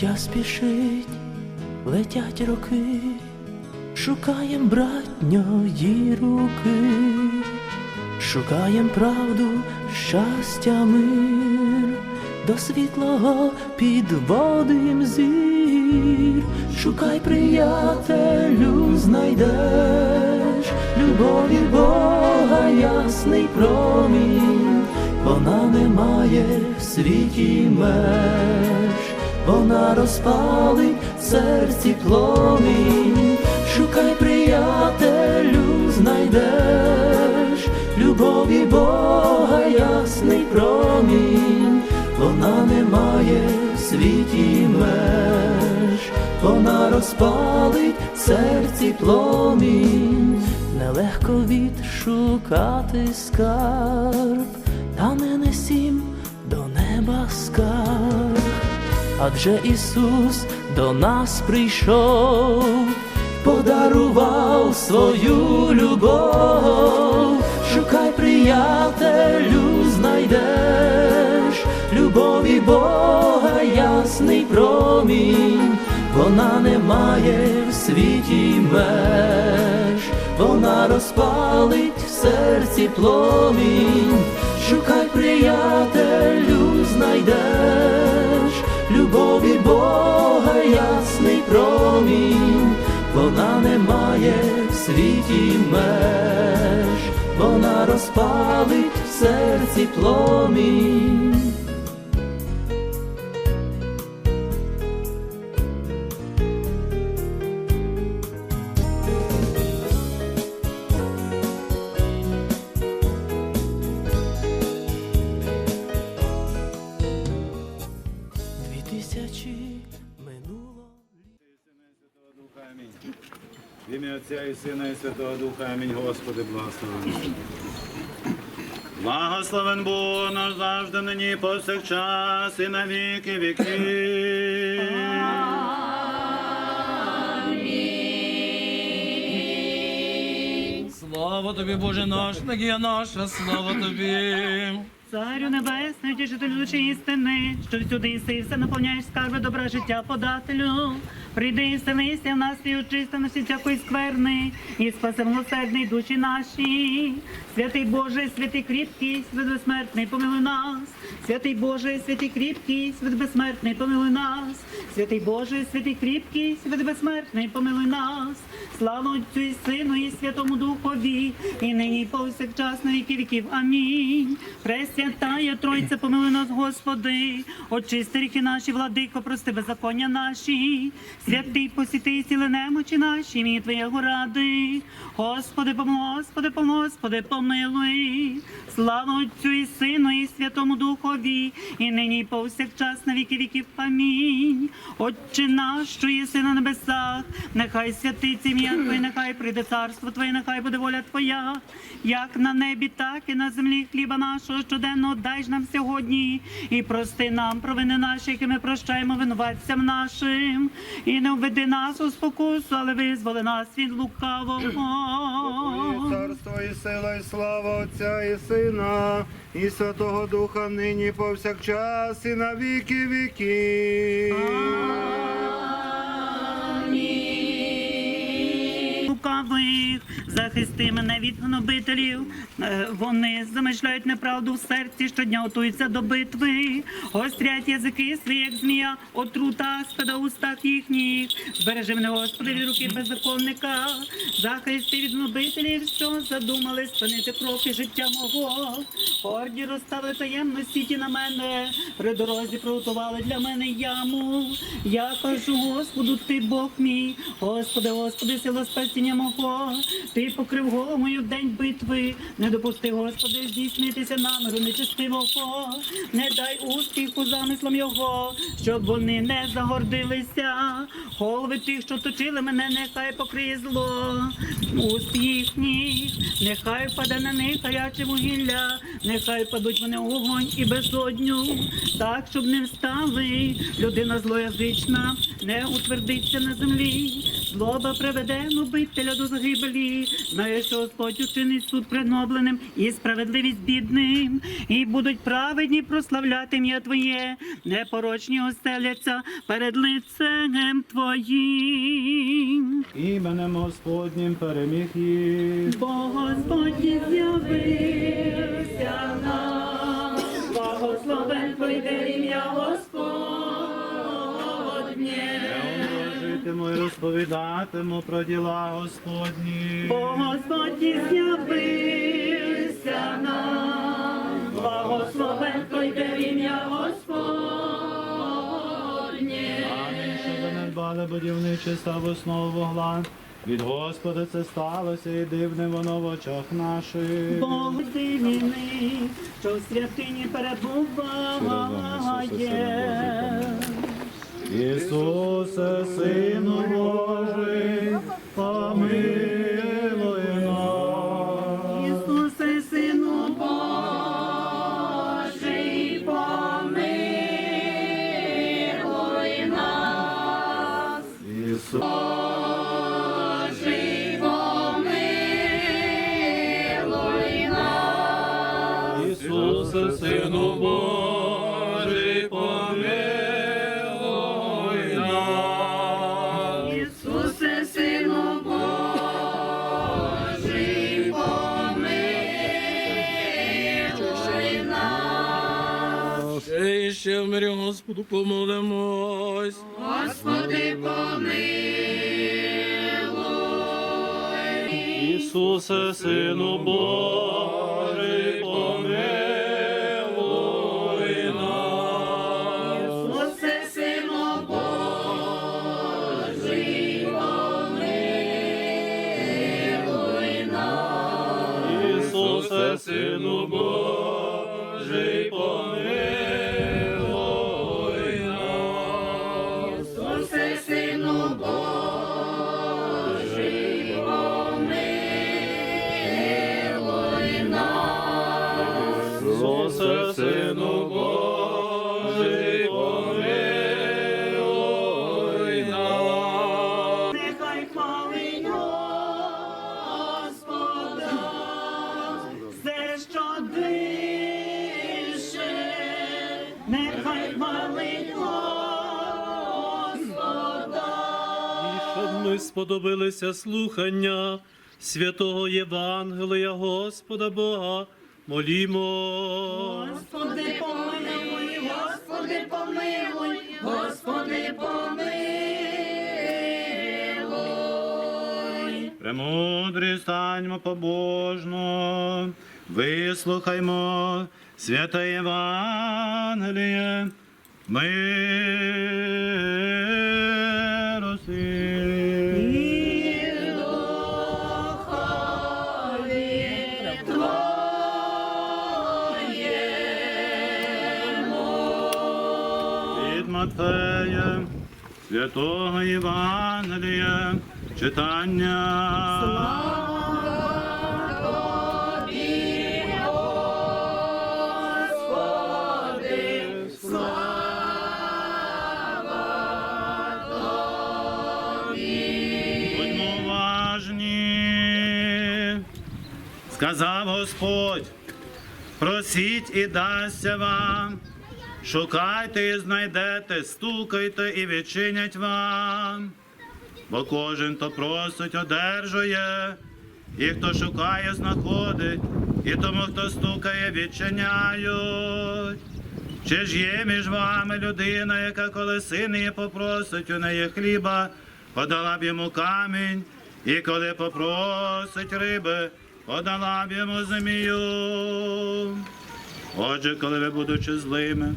Життя спішить, летять роки, шукаєм братньої руки, шукаєм правду, щастя, мир, до світлого підводим зір, шукай, приятелю, знайдеш. Любові Бога, ясний промінь, вона не має в світі меж, вона розпалить в серці пломінь, шукай, приятелю, знайдеш. Любові Бога, ясний промінь, вона не має світі меж, вона розпалить в серці пломінь, нелегко відшукати скарб, та не несім до неба скарб, адже Ісус до нас прийшов, подарував свою любов, шукай, приятелю, знайдеш любові Бога, ясний промінь, вона не має в світі меж, вона розпалить в серці пломінь, шукай, приятелю, знайдеш любові Бога, ясний промінь, вона не має в світі меж, вона розпалить в серці пломінь. В ім'я Отця і Сина і Святого Духа, амінь. Господи, благослови. Благословен Бог наш завжди нині повсякчас і на віки віків. Слава тобі, Боже наш, надія наша, слава тобі. Царю небесний, тішитель душі істини, що всюди іси, все наповняєш скарби добра життя подателю. Прийди і вселися в нас і очисти нас від всякої скверни, і спаси милосердний душі наші. Святий Боже, святий кріпкий, свят безсмертний, помилуй нас. Святий Боже, святий кріпкий, свят безсмертний, помилуй нас. Святий Боже, святий кріпкий, свят безсмертний, помилуй нас. Слава Отцю і Сину, і Святому Духові, і нині і повсякчас на віки віків. Амінь. Пресвятая Тройця, помилуй нас, Господи, очисти ріки наші, владико, прости беззаконня наші, святий посіти сіли немочі наші, ім'я Твоєго ради. Господи, помилуй, Господи, помилуй, Господи, помилуй. Слава Отцю і Сину, і Святому Духові, і нині і повсякчас на віки віків. Амінь. Отче наш, що єси на небесах, нехай святиться ім'я Твоє, нехай прийде царство Твоє, нехай буде воля Твоя, як на небі, так і на землі хліба нашого щоденно дай ж нам сьогодні, і прости нам провини наші, які ми прощаємо винуватцям нашим, і не введи нас у спокусу, але визволи нас від лукавого. Царство і сила, і слава Отця і Сина, і Святого Духа нині повсякчас, і на віки віків. Лукавих, захисти мене від гнобителів. Е, Вони замишляють неправду в серці, щодня готуються до битви. Гострять язики свої, як змія, отрута спада в устах їхніх. Збережи мене, Господи, від руки беззаконника, захисти від гнобителів, що задумали спинити кроки життя мого. Горді розставили таємно сіті на мене, при дорозі приготували для мене яму. Я кажу, Господу, ти Бог мій, Господи, Господи, сила спасіння мого. Ти покрив голову день битви. Не допусти, Господи, здійснитися наміру нечестивого. Не дай успіху замислам його, щоб вони не загордилися. Голови тих, що точили мене, нехай покриє зло. Уст їхніх, нехай впаде на них гаряче вугілля, нехай падуть вони у вогонь і безодню, так, щоб не встали. Людина злоязична, не утвердиться на землі. Злоба приведемо бителя до загибелі. Знаєш, що Господь учинить суд принобленим і справедливість бідним. І будуть праведні прославляти ім'я Твоє, непорочні оселяться перед лицем Твоїм. Іменем Господнім переміг їх. Бо Господь з'явився нам, благословен прийде ім'я Господнє. Житиму і розповідатиму про діла Господні. Бо Господь з'явився нам, благословен прийде ім'я Господнє. Амінь, що занедбали будівниче став основу вогла. Від Господа це сталося, і дивне воно в очах наших. Бог дивний, що в святині перебуває. Ісусе, Сину Божий, помилуй Господу помолимось. Господи, помилуй. Ісусе, Сину Божий, сподобилися слухання святого Євангелія Господа Бога, молімо. Господи, помилуй, Господи, помилуй, Господи, помилуй. Премудрі станьмо побожно, вислухаймо святе Євангеліє. Миру святого Євангелія, читання. Будьмо уважні, сказав Господь, просіть і дасться вам, шукайте і знайдете, стукайте і відчинять вам. Бо кожен, хто просить, одержує, і хто шукає, знаходить, і тому, хто стукає, відчиняють. Чи ж є між вами людина, яка коли син її попросить у неї хліба, подала б йому камінь, і коли попросить риби, подала б йому змію. Отже, коли ви, будучи злими,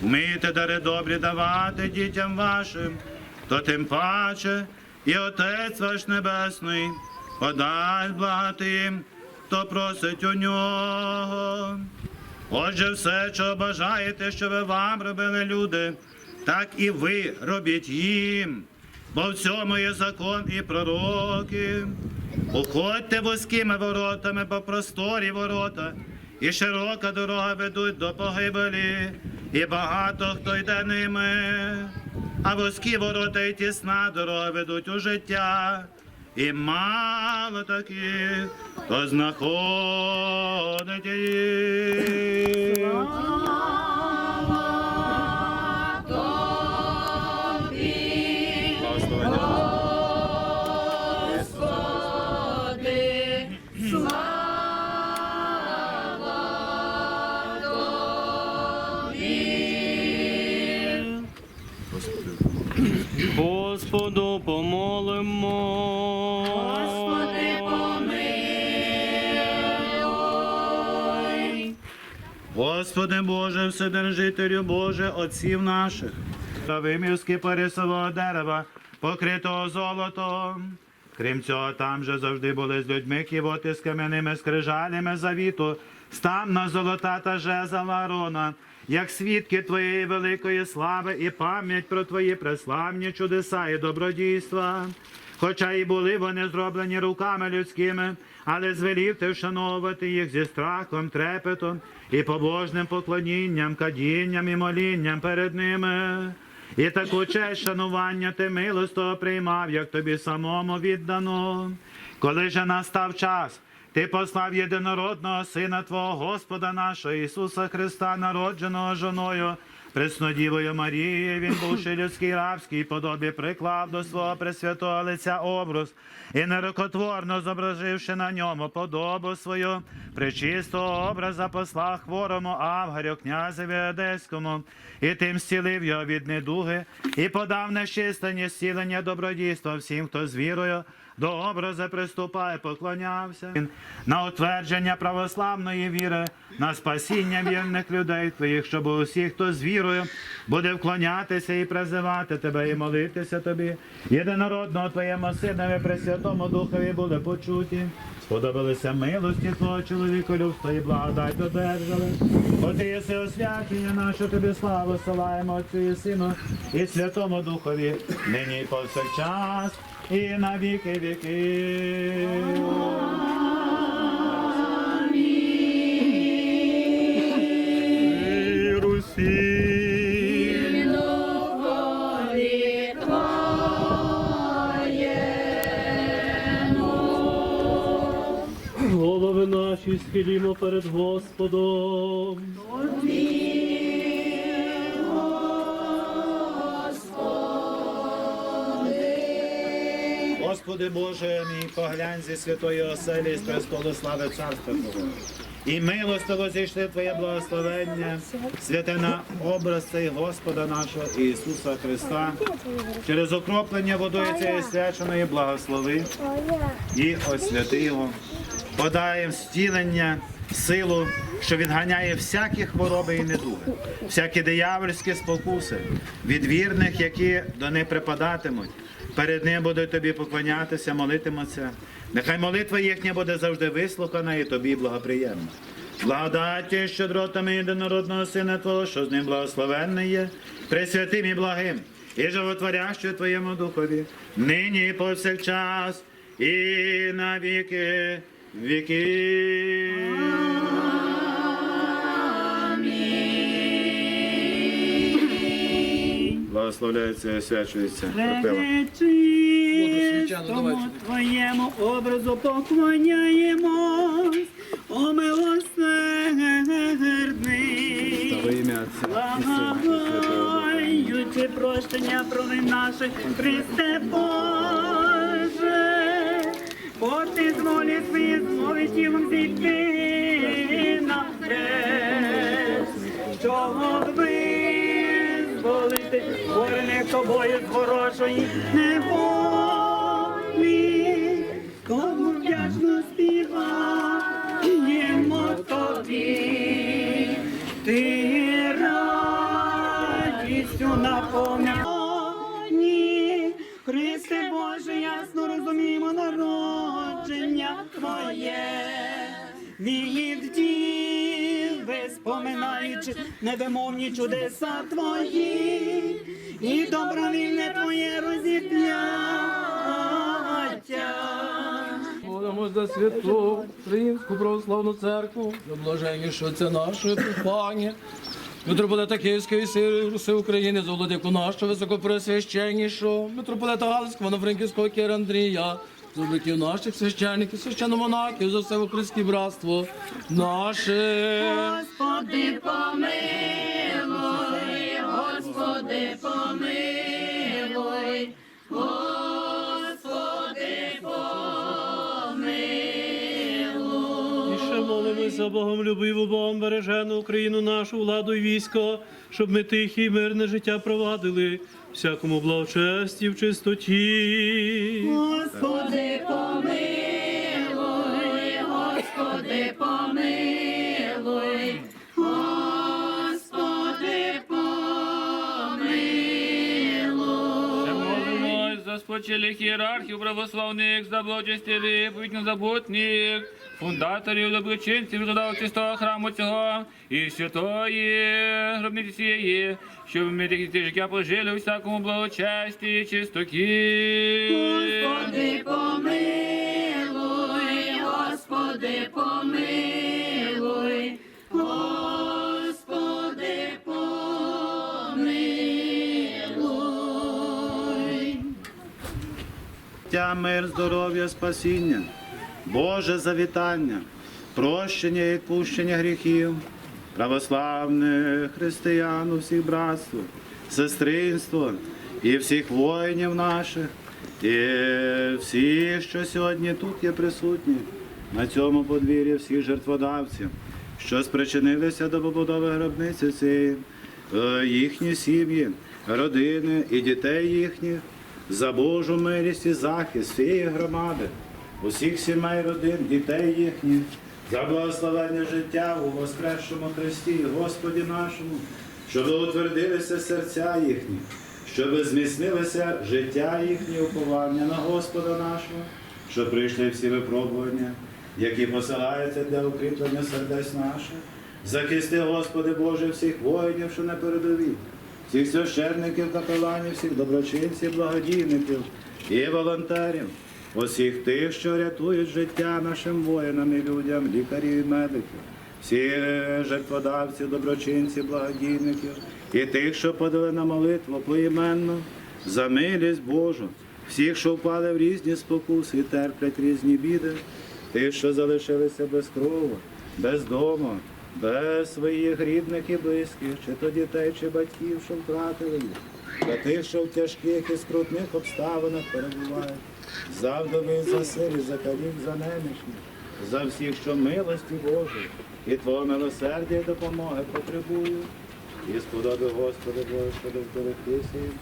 вмієте дари добрі давати дітям вашим, то тим паче і Отець ваш Небесний подасть благати їм, хто просить у нього. Отже, все, що бажаєте, щоб вам робили люди, так і ви робіть їм, бо в цьому є закон і пророки. Уходьте вузькими воротами по просторі ворота, і широка дорога ведуть до погибелі, і багато хто йде ними. а вузькі ворота і тісна дорога ведуть у життя. І мало таких, хто знаходить її. Вседержителю Боже, отців наших, та вимірськи порисового дерева, покритого золотом. Крім цього, там же завжди були з людьми ківоти з кам'яними скрижалями завіту, станна золота та жезла Аарона, як свідки Твоєї великої слави і пам'ять про Твої преславні чудеса і добродійства. Хоча і були вони зроблені руками людськими, але звелів ти вшановувати їх зі страхом, трепетом і побожним поклонінням, кадінням і молінням перед ними. І таку честь шанування ти милостиво приймав, як тобі самому віддано. Коли же настав час, ти послав єдинородного Сина Твого Господа нашого Ісуса Христа, народженого жоною, Преснодівою Марією, він бувши людський рабський, подобі приклав до свого пресвятого лиця образ, і нерокотворно зображивши на ньому подобу свою, причистого образа посла хворому Авгарю, князеві Одеському, і тим зцілив його від недуги, і подав нещистання зцілення добродійства всім, хто з вірою до образа приступає, поклонявся Він на утвердження православної віри, на спасіння вірних людей твоїх, щоб усі, хто з вірою буде вклонятися і призивати тебе, і молитися тобі. Єдинородного твоєму синові Пресвятому Духові були почуті. Сподобалися милості Твого чоловіку, людство і благодать додержали. Бо ти єси освячення наше, тобі славу силаємо Отцю і Сину і Святому Духові, нині і повсякчас, і на віки віки. Голови наші схилімо перед Господом. Господи Боже мій, поглянь зі святої оселі з престолу слави царства Твого. І милостиво зійшли Твоє благословення, святе на образ цей Господа нашого Ісуса Христа, через окроплення водою цієї свяченої благослови і освяти Його. Подаєм зцілення, силу, що відганяє всякі хвороби і недуги, всякі диявольські спокуси від вірних, які до них припадатимуть. Перед ним будуть тобі поклонятися, молитимуться. Нехай молитва їхня буде завжди вислухана і тобі благоприємна. Благодаті щедротами єдинородного Сина Твого, що з ним благословенний є, пресвятим і благим, і животворящою Твоєму Духові, нині і повсякчас, і на віки віки. Благословляється і освячується. Пречистому Твоєму образу поклоняємось, о милосердний. Благаючи прощення провин наших, Христе Боже, бо ти з волі своєї змови тілом зійти на хрест, щоб створених тобою з хорошої неволі, кому вдячно співаємо тобі. Ти радістю наповняні, Христе Боже, ясно розуміємо народження Твоє. Від діви, споминаючи невимовні чудеса Твої, і добровільне Твоє розіп'яття. Молимо за святу Українську православну церкву, за блаженніше це наше Епіфанія, митрополита Київської Сири Руси України, за владику нашого високопресвященнішого, митрополита Галицького, Івано-Франківського Кіра Андрія, владиків наших священників, священномонахів, за все Христське братство наше. Господи, помилуй, Господи, помилуй, Господи, помилуй. І ще молимось за Богом любиву, Богом бережену Україну, нашу владу і військо, щоб ми тихе і мирне життя провадили, всякому благочесті в чистоті. Господи, помилуй, Господи, помилуй, Господи, помилуй. Молимось за спочилих ієрархів православних, за благочестивих, заботних, фундаторів, доброчинців, додавців того храму цього і святої гробниці цієї, щоб ми такі життя пожили у всякому благочесті і чистоті. Господи, помилуй, Господи, помилуй, Господи, помилуй. Життя, мир, здоров'я, спасіння, Боже завітання, прощення і відпущення гріхів, православних християн у всіх братство, сестринство і всіх воїнів наших, і всіх, що сьогодні тут є присутні, на цьому подвір'ї всіх жертводавців, що спричинилися до побудови гробниці цієї, е, їхні сім'ї, родини і дітей їхніх за Божу милість і захист всієї громади, усіх сімей родин, дітей їхніх, за благословення життя у Воскресшому Христі, Господі нашому, щоб утвердилися серця їхні, щоб зміцнилося життя їхнє уповання на Господа нашого, щоб прийшли всі випробування, які посилаються для укріплення сердець наших. Захисти, Господи Боже, всіх воїнів, що на передовій, всіх священників, капеланів, всіх доброчинців, благодійників і волонтерів, усіх тих, що рятують життя нашим воїнам і людям, лікарів і медиків, всіх жертводавців, доброчинців, благодійників і тих, що подали на молитву поіменно за милість Божу, всіх, що впали в різні спокуси терплять різні біди, тих, що залишилися без крову, без дому, без своїх рідних і близьких, чи то дітей, чи батьків, що втратили їх, за тих, що в тяжких і скрутних обставинах перебувають, за вдови, за сирі, за калік, за немічних, за всіх, що милості Божої і Твого милосердя і допомоги потребують. І сподоби Господи Боже, що довторихтися їм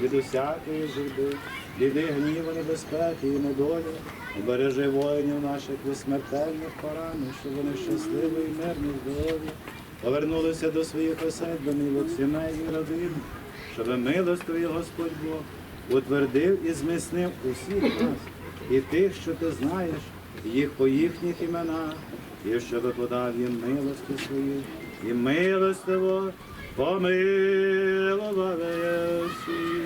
від усякої журби, біди, гніву, небезпеки і недолі, убережи воїнів наших від смертельних поранень, щоб вони щасливі і мирні, здорові, повернулися до своїх осель, домівок сімей і родин, щоб милостивий Господь Бог утвердив і зміцнив усіх нас, і тих, що ти знаєш, їх по їхніх іменах, і щоби подав їм милості свої, і милостиво помилував всіх.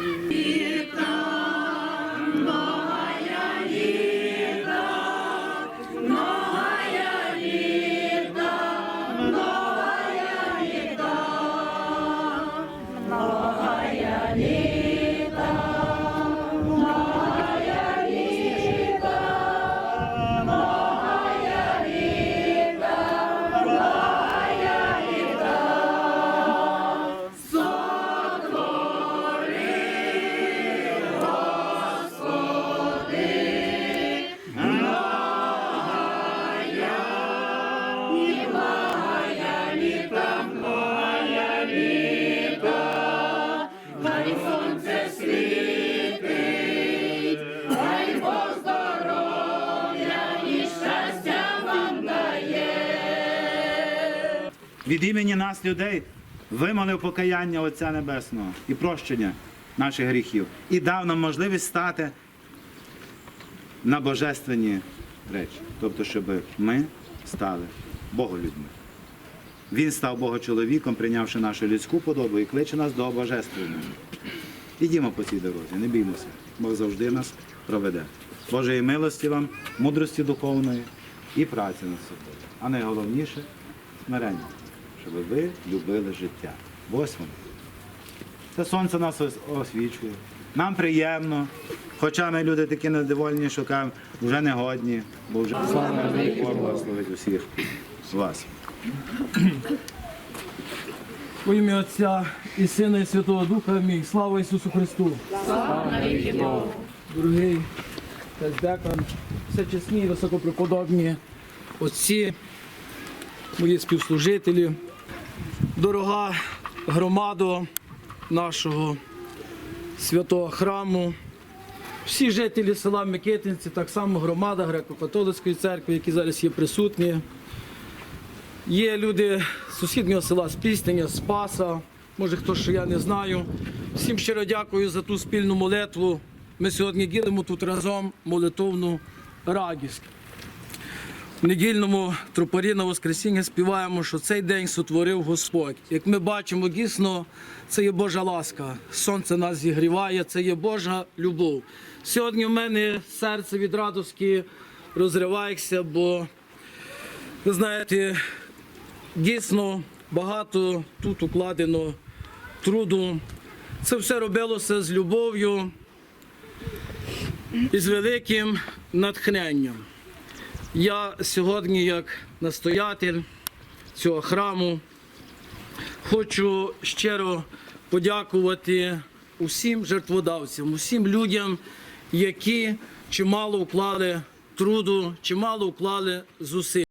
Імені нас, людей, вимолив покаяння Отця Небесного і прощення наших гріхів, і дав нам можливість стати на божественні речі, тобто, щоб ми стали Боголюдьми. Він став Богочоловіком, прийнявши нашу людську подобу і кличе нас до Божественного. Ідімо по цій дорозі, не біймося, Бог завжди нас проведе. Божої милості вам, мудрості духовної і праці над собою. А найголовніше смирення, щоб ви любили життя. Восьме. Це сонце нас освічує. Нам приємно, хоча ми люди такі недовольні, що кажемо, вже не годні, бо вже Бог благословить усіх вас. У ім'я Отця і Сина, і Святого Духа. Амінь. Слава Ісусу Христу! Слава Дорогий отець Декан, все чесні і високопреподобні отці, мої співслужителі, дорога громада нашого святого храму, всі жителі села Микитинці, так само громада Греко-католицької церкви, які зараз є присутні. Є люди з сусіднього села з Пістення, з Спаса, може хто що я не знаю. Всім щиро дякую за ту спільну молитву. Ми сьогодні ділимо тут разом молитовну радість. Недільному тропарі на Воскресіння співаємо, що цей день сотворив Господь. Як ми бачимо, дійсно, це є Божа ласка. Сонце нас зігріває, це є Божа любов. Сьогодні в мене серце від радості розривається, бо ви знаєте, дійсно багато тут укладено труду. Це все робилося з любов'ю і з великим натхненням. Я сьогодні, як настоятель цього храму, хочу щиро подякувати усім жертводавцям, усім людям, які чимало вклали труду, чимало вклали зусиль.